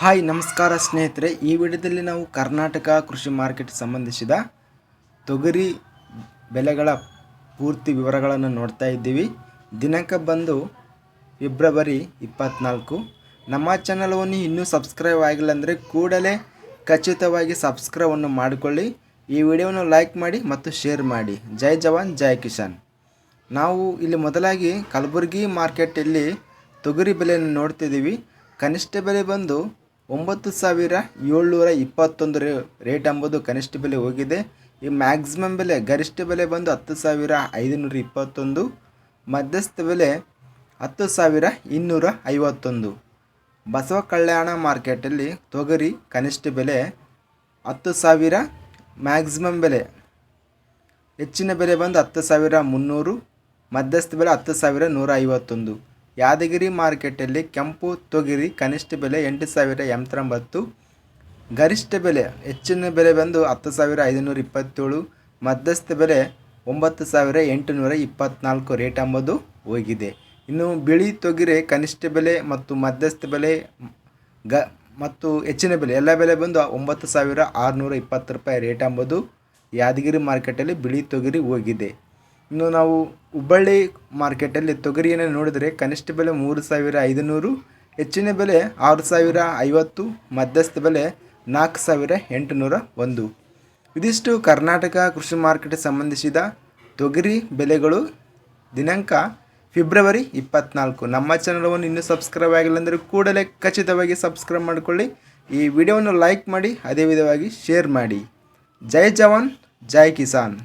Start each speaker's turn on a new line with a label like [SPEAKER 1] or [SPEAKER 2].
[SPEAKER 1] Hi, ನಮಸ್ಕಾರ ಸ್ನೇಹಿತರೆ. ಈ ವಿಡಿಯೋದಲ್ಲಿ ನಾವು ಕರ್ನಾಟಕ ಕೃಷಿ ಮಾರ್ಕೆಟ್ ಸಂಬಂಧಿಸಿದ ತೊಗರಿ ಬೆಲೆಗಳ ಪೂರ್ತಿ ವಿವರಗಳನ್ನು ನೋಡ್ತಾ ಇದ್ದೀವಿ. ದಿನಾಂಕ ಬಂದು ಫೆಬ್ರವರಿ ಇಪ್ಪತ್ತ್ನಾಲ್ಕು ನಮ್ಮ ಚಾನಲ್ವನ್ನು ಇನ್ನೂ ಸಬ್ಸ್ಕ್ರೈಬ್ ಆಗಿಲ್ಲ ಅಂದರೆ ಕೂಡಲೇ ಖಚಿತವಾಗಿ ಸಬ್ಸ್ಕ್ರೈಬನ್ನು ಮಾಡಿಕೊಳ್ಳಿ. ಈ ವಿಡಿಯೋವನ್ನು ಲೈಕ್ ಮಾಡಿ ಮತ್ತು ಶೇರ್ ಮಾಡಿ. ಜೈ ಜವಾನ್, ಜೈ ಕಿಸಾನ್. ನಾವು ಇಲ್ಲಿ ಮೊದಲಾಗಿ ಕಲಬುರಗಿ ಮಾರ್ಕೆಟಲ್ಲಿ ತೊಗರಿ ಬೆಲೆಯನ್ನು ನೋಡ್ತಿದ್ದೀವಿ ಕನಿಷ್ಠ ಬೆಲೆ ಬಂದು ಒಂಬತ್ತು ಸಾವಿರ ಏಳ್ನೂರ ಇಪ್ಪತ್ತೊಂದು ರೇಟ್ ಎಂಬುದು ಕನಿಷ್ಠ ಬೆಲೆ ಹೋಗಿದೆ. ಈ ಮ್ಯಾಕ್ಸಿಮಮ್ ಬೆಲೆ, ಗರಿಷ್ಠ ಬೆಲೆ ಬಂದು ಹತ್ತು ಸಾವಿರ ಐದುನೂರ ಇಪ್ಪತ್ತೊಂದು, ಮಧ್ಯಸ್ಥ ಬೆಲೆ ಹತ್ತು ಸಾವಿರ ಇನ್ನೂರ ಐವತ್ತೊಂದು. ಬಸವ ಕಲ್ಯಾಣ ಮಾರ್ಕೆಟಲ್ಲಿ ತೊಗರಿ ಕನಿಷ್ಠ ಬೆಲೆ ಹತ್ತು ಸಾವಿರ ಮ್ಯಾಕ್ಸಿಮಮ್ ಬೆಲೆ. ಹೆಚ್ಚಿನ ಬೆಲೆ ಬಂದು ಹತ್ತು ಸಾವಿರ ಮುನ್ನೂರು, ಮಧ್ಯಸ್ಥ ಬೆಲೆ ಹತ್ತು ಸಾವಿರ ನೂರ ಐವತ್ತೊಂದು. ಯಾದಗಿರಿ ಮಾರ್ಕೆಟಲ್ಲಿ ಕೆಂಪು ತೊಗರಿ ಕನಿಷ್ಠ ಬೆಲೆ ಎಂಟು ಸಾವಿರ ಎಂಬತ್ತೊಂಬತ್ತು. ಗರಿಷ್ಠ ಬೆಲೆ ಹೆಚ್ಚಿನ ಬೆಲೆ ಬಂದು ಹತ್ತು ಸಾವಿರ ಐದುನೂರ ಇಪ್ಪತ್ತೇಳು. ಮಧ್ಯಸ್ಥ ಬೆಲೆ ಒಂಬತ್ತು ಸಾವಿರ ಎಂಟುನೂರ ಇಪ್ಪತ್ತ್ನಾಲ್ಕು ರೇಟ್ ಎಂಬುದು ಹೋಗಿದೆ. ಇನ್ನು ಬಿಳಿ ತೊಗರಿ ಕನಿಷ್ಠ ಬೆಲೆ ಮತ್ತು ಮಧ್ಯಸ್ಥ ಬೆಲೆ ಗ ಮತ್ತು ಹೆಚ್ಚಿನ ಬೆಲೆ ಎಲ್ಲ ಬೆಲೆ ಬಂದು ಒಂಬತ್ತು ಸಾವಿರ ಆರುನೂರ ಇಪ್ಪತ್ತು ರೂಪಾಯಿ ರೇಟ್ ಎಂಬುದು ಯಾದಗಿರಿ ಮಾರ್ಕೆಟಲ್ಲಿ ಬಿಳಿ ತೊಗರಿ ಹೋಗಿದೆ. ಇನ್ನು ನಾವು ಹುಬ್ಬಳ್ಳಿ ಮಾರ್ಕೆಟಲ್ಲಿ ತೊಗರಿಯನ್ನು ನೋಡಿದರೆ ಕನಿಷ್ಠ ಬೆಲೆ ಮೂರು ಸಾವಿರ ಐದುನೂರು, ಹೆಚ್ಚಿನ ಬೆಲೆ ಆರು ಸಾವಿರ ಐವತ್ತು, ಮಧ್ಯಸ್ಥ ಬೆಲೆ ನಾಲ್ಕು ಸಾವಿರ ಎಂಟುನೂರ ಒಂದು. ಇದಿಷ್ಟು ಕರ್ನಾಟಕ ಕೃಷಿ ಮಾರ್ಕೆಟ್ಗೆ ಸಂಬಂಧಿಸಿದ ತೊಗರಿ ಬೆಲೆಗಳು. ದಿನಾಂಕ ಫೆಬ್ರವರಿ ಇಪ್ಪತ್ನಾಲ್ಕು. ನಮ್ಮ ಚಾನಲವನ್ನು ಇನ್ನೂ ಸಬ್ಸ್ಕ್ರೈಬ್ ಆಗಿಲ್ಲ ಅಂದರೆ ಕೂಡಲೇ ಖಚಿತವಾಗಿ ಸಬ್ಸ್ಕ್ರೈಬ್ ಮಾಡಿಕೊಳ್ಳಿ. ಈ ವಿಡಿಯೋವನ್ನು ಲೈಕ್ ಮಾಡಿ, ಅದೇ ವಿಧವಾಗಿ ಶೇರ್ ಮಾಡಿ. ಜೈ ಜವಾನ್, ಜೈ ಕಿಸಾನ್.